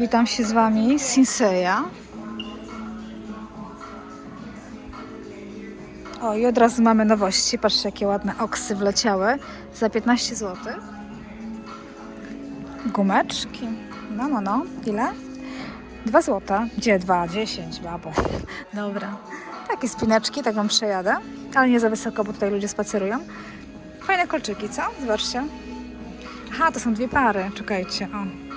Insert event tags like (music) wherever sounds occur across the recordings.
Witam się z Wami, Sinseya. O, i od razu mamy nowości. Patrzcie, jakie ładne oksy wleciały za 15 zł. Gumeczki. No, no, no. Ile? 2 zł. Gdzie 2? 10, babo. Dobra. Takie spineczki, tak Wam przejadę. Ale nie za wysoko, bo tutaj ludzie spacerują. Fajne kolczyki, co? Zobaczcie. Aha, to są dwie pary. Czekajcie, o.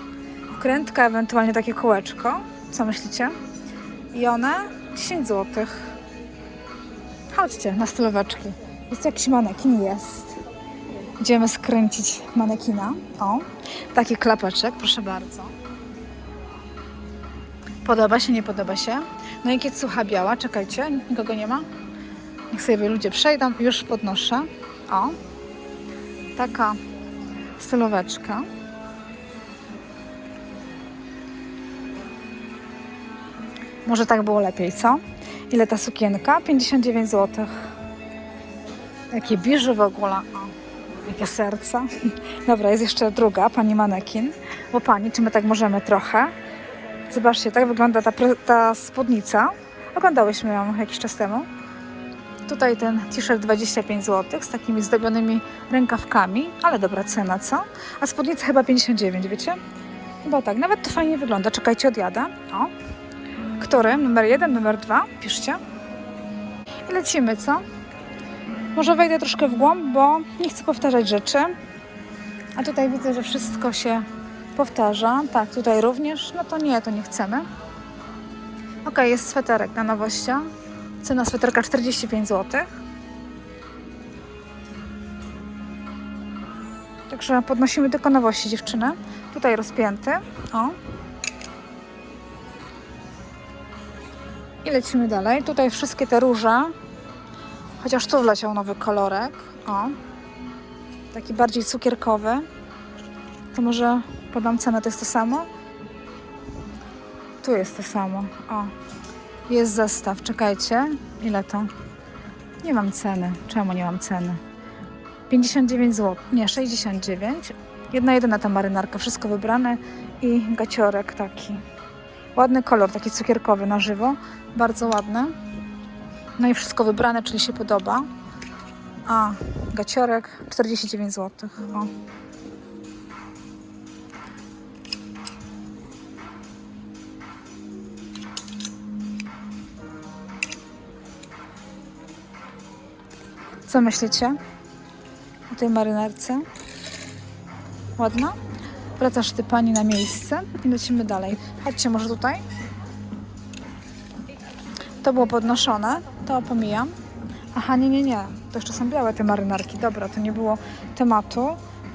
Wkrętka, ewentualnie takie kółeczko. Co myślicie? I one 10 zł. Chodźcie na stylóweczki. Jest jakiś manekin? Jest. Idziemy skręcić manekina. O, taki klapeczek, proszę bardzo. Podoba się, nie podoba się? No i kiecucha biała, czekajcie, nikogo nie ma. Niech sobie ludzie przejdą, już podnoszę. O, taka stylóweczka. Może tak było lepiej, co? Ile ta sukienka? 59 zł. Jakie biży w ogóle. O, jakie serca. (laughs) Dobra, jest jeszcze druga, pani manekin. Bo pani, czy my tak możemy trochę? Zobaczcie, tak wygląda ta, ta spódnica. Oglądałyśmy ją jakiś czas temu. Tutaj ten t-shirt 25 zł z takimi zdobionymi rękawkami, ale dobra cena, co? A spódnica chyba 59, wiecie? Chyba tak, nawet to fajnie wygląda. Czekajcie, odjadę. O, Numer jeden, numer dwa? Piszcie. I lecimy, co? Może wejdę troszkę w głąb, bo nie chcę powtarzać rzeczy. A tutaj widzę, że wszystko się powtarza. Tak, tutaj również. No to nie, to nie chcemy. Ok, jest sweterek na nowościach. Cena sweterka 45 zł. Także podnosimy tylko nowości, dziewczyny. Tutaj rozpięty. O, I lecimy dalej. Tutaj wszystkie te róże. Chociaż tu wleciał nowy kolorek. O. Taki bardziej cukierkowy. To może podam cenę, to jest to samo? Tu jest to samo. O. Jest zestaw. Czekajcie. Ile to? Nie mam ceny. Czemu nie mam ceny? 59 zł. Nie, 69. Jedna jedyna ta marynarka. Wszystko wybrane. I gaciorek taki. Ładny kolor, taki cukierkowy na żywo. Bardzo ładny. No i wszystko wybrane, czyli się podoba. A, gaciorek 49 zł. O. Co myślicie o tej marynarce? Ładna? Wracasz ty pani na miejsce i lecimy dalej. Chodźcie może tutaj. To było podnoszone, to pomijam. Aha, nie, nie, nie. To jeszcze są białe te marynarki. Dobra, to nie było tematu.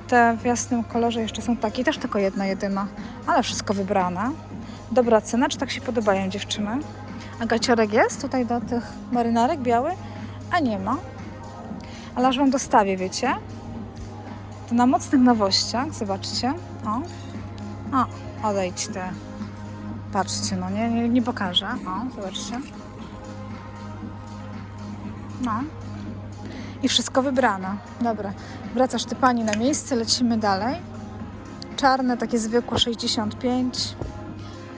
Te w jasnym kolorze jeszcze są takie, też tylko jedna jedyna, ale wszystko wybrane. Dobra cena, czy tak się podobają dziewczyny? A gaciorek jest tutaj do tych marynarek biały? A nie ma. Ale aż wam dostawię, wiecie? To na mocnych nowościach, zobaczcie. O, o te. Patrzcie, no nie, nie, nie pokażę. O, zobaczcie. No. I wszystko wybrane. Dobra. Wracasz ty pani na miejsce, lecimy dalej. Czarne, takie zwykłe 65.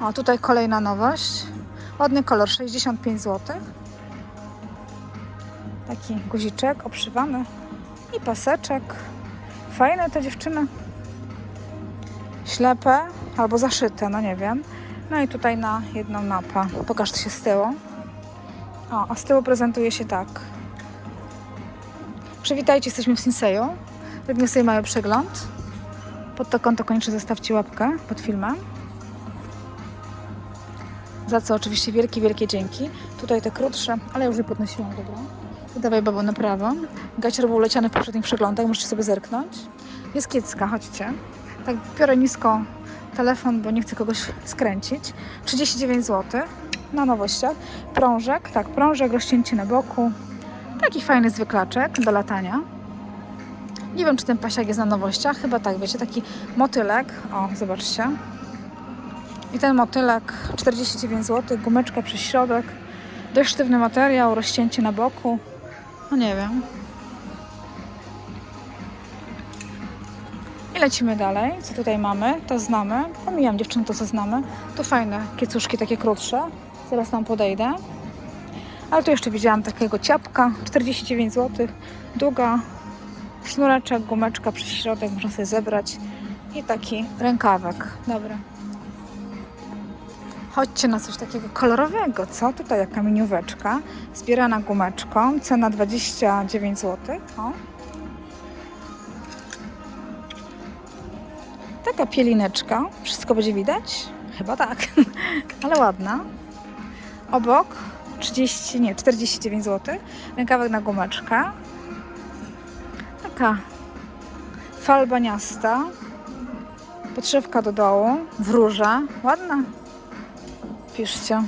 O, tutaj kolejna nowość. Ładny kolor, 65 zł. Taki guziczek obszywany. I paseczek. Fajne te dziewczyny. Ślepe albo zaszyte, no nie wiem. No i tutaj na jedną napę. Pokaż się z tyłu. O, a z tyłu prezentuje się tak. Przywitajcie, jesteśmy w Sinseju. Pewnie sobie mają przegląd. Pod to konto koniecznie zostawcie łapkę pod filmem. Za co oczywiście wielkie, wielkie dzięki. Tutaj te krótsze, ale już je podnosiłam, dobra. Dawaj babo na prawo. Gacior był leciany w poprzednich przeglądach, możecie sobie zerknąć. Jest kiecka, chodźcie. Tak biorę nisko telefon, bo nie chcę kogoś skręcić. 39 zł na nowościach. Prążek, tak, prążek, rozcięcie na boku. Taki fajny zwyklaczek do latania. Nie wiem, czy ten pasiak jest na nowościach. Chyba tak, wiecie, taki motylek. O, zobaczcie. I ten motylek 49 zł, gumeczka przez środek. Dość sztywny materiał, rozcięcie na boku. No nie wiem. Lecimy dalej. Co tutaj mamy? To znamy. Pomijam dziewczyny to, co znamy. Tu fajne kiecuszki, takie krótsze. Zaraz tam podejdę. Ale tu jeszcze widziałam takiego ciapka. 49 zł. Długa. Sznureczek, gumeczka przez środek. Można sobie zebrać. I taki rękawek. Dobra. Chodźcie na coś takiego kolorowego, co? Tutaj jak kamienióweczka, zbierana gumeczką, cena 29 zł. O. Taka pielineczka, wszystko będzie widać? Chyba tak, (laughs) ale ładna. Obok 30, nie, 49 zł. Rękawek na gumeczkę. Taka falbaniasta. Podszewka do dołu, w róże. Ładna. Piszcie.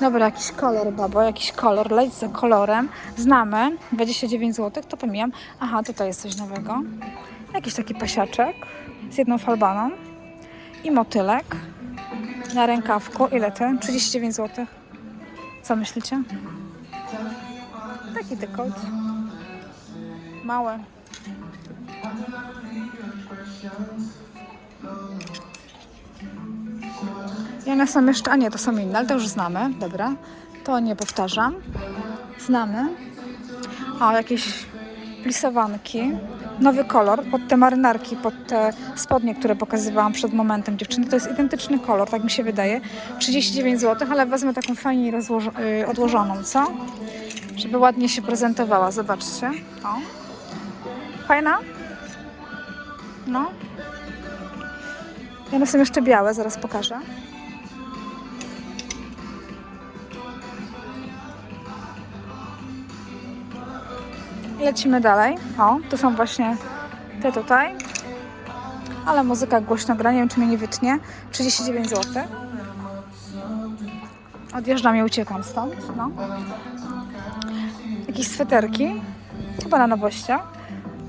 Dobra, jakiś kolor, babo, jakiś kolor, leć za kolorem. Znamy, 29 zł, to pomijam. Aha, tutaj jest coś nowego. Jakiś taki pasiaczek z jedną falbaną i motylek na rękawku. Ile ty? 39 zł. Co myślicie? Taki dekolt. Mały. One są jeszcze, a nie, to są inne, ale to już znamy, dobra. To nie powtarzam. Znamy. O, jakieś plisowanki. Nowy kolor pod te marynarki, pod te spodnie, które pokazywałam przed momentem dziewczyny. To jest identyczny kolor, tak mi się wydaje. 39 zł, ale wezmę taką fajnie y, odłożoną, co? Żeby ładnie się prezentowała. Zobaczcie. O. Fajna? No. One są jeszcze białe, zaraz pokażę. Lecimy dalej. O, tu są właśnie te tutaj. Ale muzyka głośno gra, nie wiem czy mnie nie wytnie. 39 zł. Odjeżdżam i uciekam stąd. No. Jakieś sweterki. Chyba na nowościach.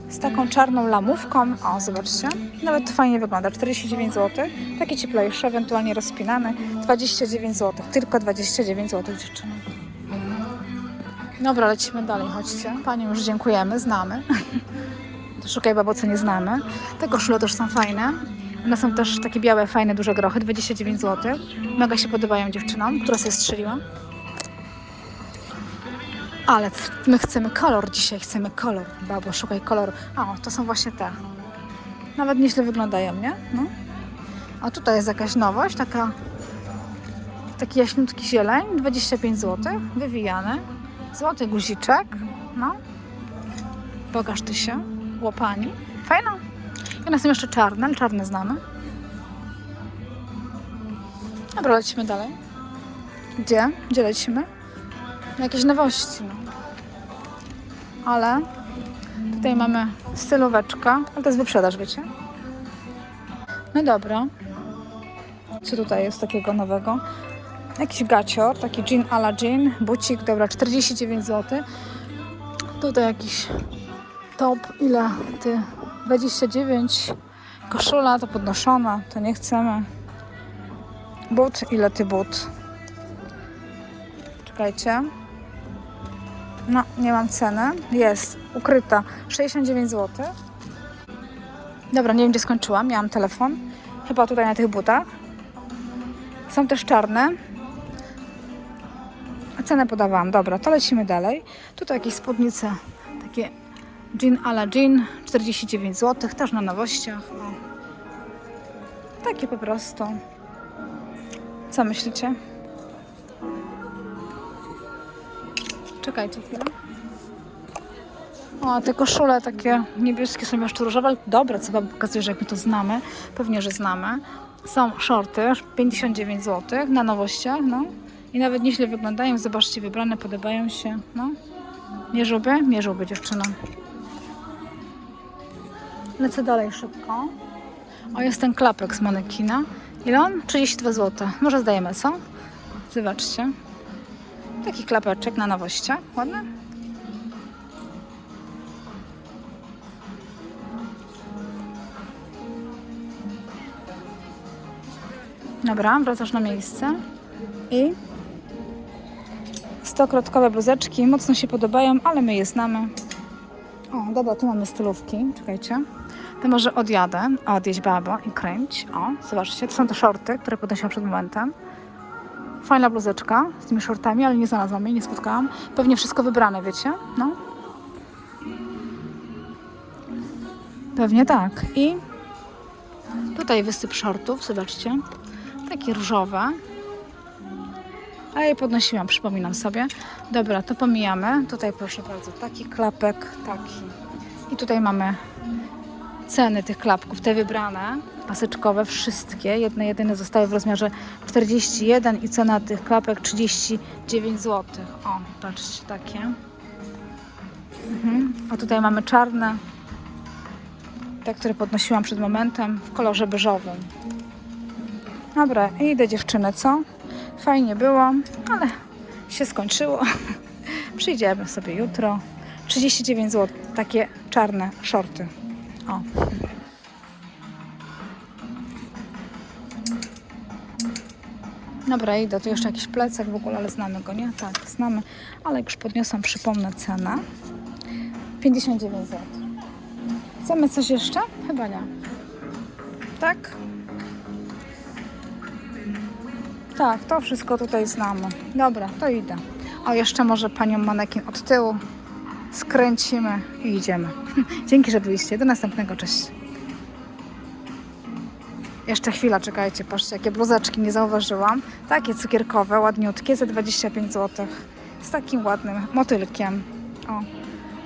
Z taką czarną lamówką. O, zobaczcie. Nawet fajnie wygląda. 49 zł. Takie cieplejsze, ewentualnie rozpinane. 29 zł. Tylko 29 zł dziewczyny. Dobra, lecimy dalej, chodźcie. Paniom już dziękujemy, znamy. (laughs) Szukaj babo, co nie znamy. Te koszule też są fajne. One są też takie białe, fajne, duże grochy, 29 zł. Mega się podobają dziewczynom, która sobie strzeliła. Ale my chcemy kolor dzisiaj, chcemy kolor. Babo, szukaj koloru. O, to są właśnie te. Nawet nieźle wyglądają, nie? No. A tutaj jest jakaś nowość, taka taki jaśniutki zieleń, 25 zł, wywijany. Złoty guziczek, no. Pokaż ty się, łopani. Fajna. I one są jeszcze czarne, ale czarne znamy. Dobra, lecimy dalej. Gdzie? Gdzie lecimy? Jakieś nowości, no. Ale tutaj mamy stylóweczkę, ale to jest wyprzedaż, wiecie? No dobra. Co tutaj jest takiego nowego? Jakiś gacior, taki jean a la jean, bucik, dobra, 49 zł. Tutaj jakiś top, ile ty? 29. Koszula to podnoszona, to nie chcemy. But, ile ty but? Czekajcie. No, nie mam ceny. Jest, ukryta. 69 zł. Dobra, nie wiem gdzie skończyłam. Miałam telefon. Chyba tutaj na tych butach. Są też czarne. A cenę podawałam. Dobra, to lecimy dalej. Tutaj jakieś spódnice. Takie jean a la jean. 49 zł. Też na nowościach. O. Takie po prostu. Co myślicie? Czekajcie chwilę. O, te koszule takie niebieskie są jeszcze różowe. ale Dobre, co wam pokazuje, że jak my to znamy. Pewnie, że znamy. Są shorty, 59 zł na nowościach, no. I nawet nieźle wyglądają. Zobaczcie, wybrane, podobają się, no. Mierzyłby? Mierzyłby dziewczyna. Lecę dalej szybko. O, jest ten klapek z manekina. Ile on? 32 zł. Może zdajemy, co? Zobaczcie. Taki klapeczek na nowościach. Ładny? Dobra, wracasz na miejsce. I 100-krotkowe bluzeczki. Mocno się podobają, ale my je znamy. O, dobra, tu mamy stylówki. Czekajcie. To może odjadę. Odjeść babo i kręć. O, zobaczcie, to są te shorty, które podnosiłam przed momentem. Fajna bluzeczka z tymi shortami, ale nie znalazłam jej, nie spotkałam. Pewnie wszystko wybrane, wiecie? No. Pewnie tak. I tutaj wysyp shortów, zobaczcie. Takie różowe. A je podnosiłam, przypominam sobie. Dobra, to pomijamy. Tutaj proszę bardzo, taki klapek, taki. I tutaj mamy ceny tych klapków, te wybrane, paseczkowe, wszystkie. Jedne, jedyne zostały w rozmiarze 41 i cena tych klapek 39 zł. O, patrzcie, takie. Mhm. A tutaj mamy czarne, te, które podnosiłam przed momentem, w kolorze beżowym. Dobra, idę dziewczyny, co? Fajnie było, ale się skończyło. (laughs) Przyjdziemy sobie jutro. 39 zł, takie czarne shorty. O. Dobra, idę. Tu jeszcze jakiś plecak w ogóle, ale znamy go, nie? Tak, znamy. Ale jak już podniosłam, przypomnę cenę. 59 zł. Chcemy coś jeszcze? Chyba nie. Tak? Tak, to wszystko tutaj znamy. Dobra, to idę. O, jeszcze może panią manekin od tyłu skręcimy i idziemy. (laughs) Dzięki, że byliście. Do następnego. Cześć. Jeszcze chwila, czekajcie, patrzcie, jakie bluzeczki nie zauważyłam. Takie cukierkowe, ładniutkie, za 25 zł. Z takim ładnym motylkiem. O,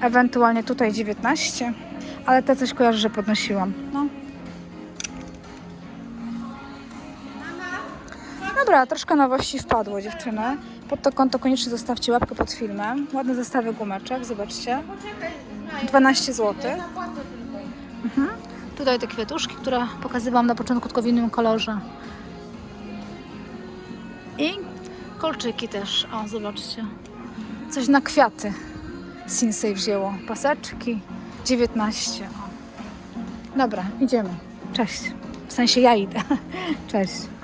ewentualnie tutaj 19, ale te coś kojarzę, że podnosiłam. No. Dobra, troszkę nowości wpadło dziewczyny. Pod to konto koniecznie zostawcie łapkę pod filmem. Ładne zestawy gumeczek, zobaczcie. 12 zł. Mhm. Tutaj te kwiatuszki, które pokazywałam na początku, tylko w innym kolorze. I kolczyki też. O, zobaczcie. Coś na kwiaty. Sinsei wzięło. Paseczki. 19. O. Dobra, idziemy. Cześć. W sensie ja idę. (laughs) Cześć.